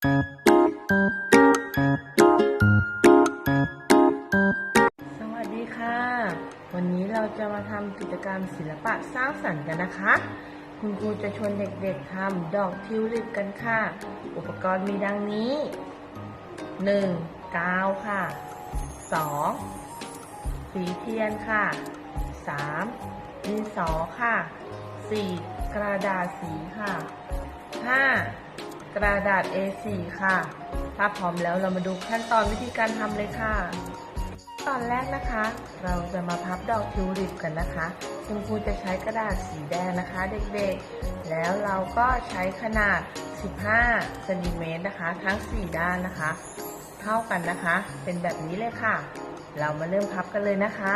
สวัสดีค่ะ วันนี้เราจะมาทำกิจกรรมศิลปะสร้างสรรค์กันนะคะ คุณครูจะชวนเด็กๆทำดอกทิวลิปกันค่ะ อุปกรณ์มีดังนี้ 1. กาวค่ะ 2. สีเทียนค่ะ 3. ดินสอค่ะ 4. กระดาษสีค่ะ 5. กระดาษ A4 ค่ะ ถ้าพร้อมแล้วเรามาดูขั้นตอนวิธีการทำเลยค่ะ ตอนแรกนะคะ เราจะมาพับดอกทิวลิปกันนะคะคุณครูจะใช้กระดาษสีแดงนะคะ เด็กๆ แล้วเราก็ใช้ขนาด 15เซนติเมตรนะคะ ทั้ง 4 ด้านนะคะ เท่ากันนะคะ เป็นแบบนี้เลยค่ะ เรามาเริ่มพับกันเลยนะคะ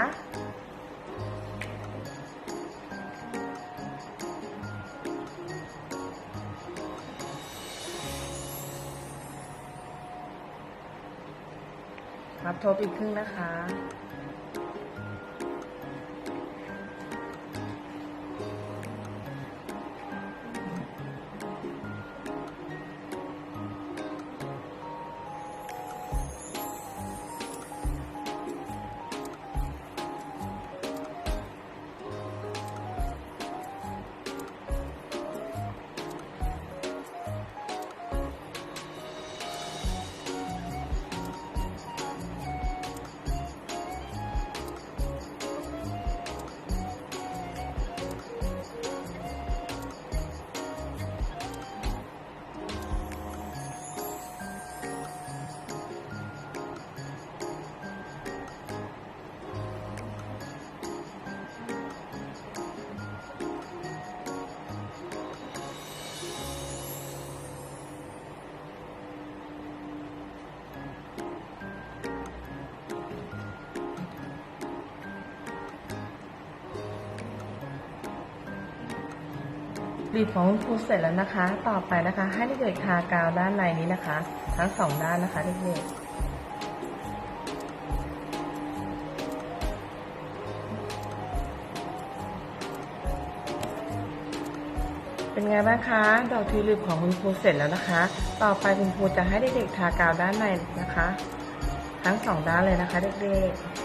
รับทบอีกครึ่งนะคะ บีบของคุณครูเสร็จแล้วนะคะ ต่อไปนะคะ ให้เด็กๆทากาวด้านในนี้นะคะ ทั้งสองด้านนะคะเด็กๆเป็นไงบ้างคะ ดอกทิวลิปของคุณครูเสร็จแล้วนะคะ ต่อไปคุณครูจะให้เด็กๆทากาวด้านในนะคะ ทั้งสองด้านเลยนะคะเด็กๆ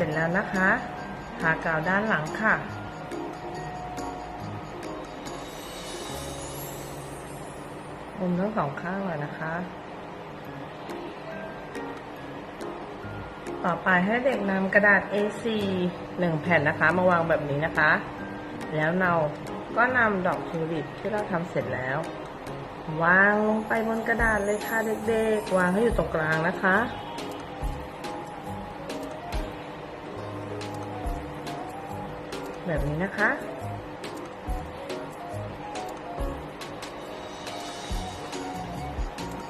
ร็จแล้วนะคะทากาวด้านหลังค่ะ มุมทั้งสองข้างเลยนะคะ ต่อไปให้เด็กนำกระดาษ A4 หนึ่งแผ่นนะคะ มาวางแบบนี้นะคะ แล้วเราก็นำดอกทิวลิปที่เราทำเสร็จแล้ว วางลงไปบนกระดาษเลยค่ะเด็กๆ วางให้อยู่ตรงกลางนะคะ แบบนี้นะคะ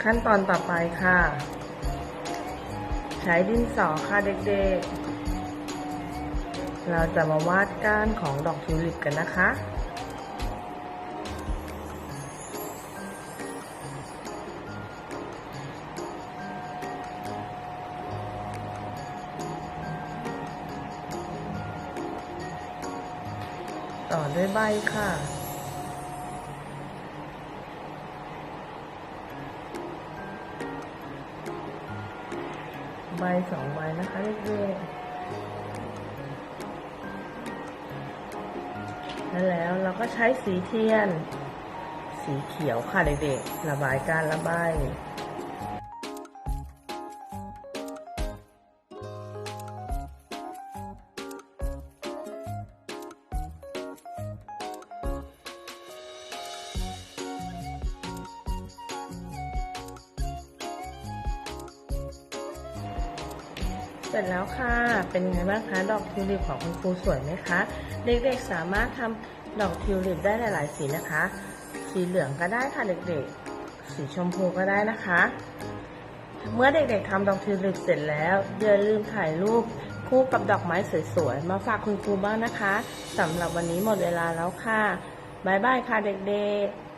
ขั้นตอนต่อไปค่ะ ใช้ดินสอค่ะเด็กๆ เราจะมาวาดก้านของดอกทิวลิปกันนะคะ ต่อด้วยใบค่ะ ใบสองใบนะคะเด็กๆแล้วแล้วเราก็ใช้สีเทียน สีเขียวค่ะเด็กๆระบายการระบาย เสร็จแล้วค่ะ เป็นไงบ้างคะ ดอกทิวลิปของคุณครูสวยไหมคะ เด็กๆสามารถทำดอกทิวลิปได้หลาย ๆ สีนะคะ สีเหลืองก็ได้ค่ะเด็กๆ สีชมพูก็ได้นะคะ เมื่อเด็กๆทำดอกทิวลิปเสร็จแล้วอย่าลืมถ่ายรูปคู่กับดอกไม้สวยๆ มาฝากคุณครูบ้างนะคะสำหรับวันนี้หมดเวลาแล้วค่ะ บ๊ายบายค่ะเด็กๆ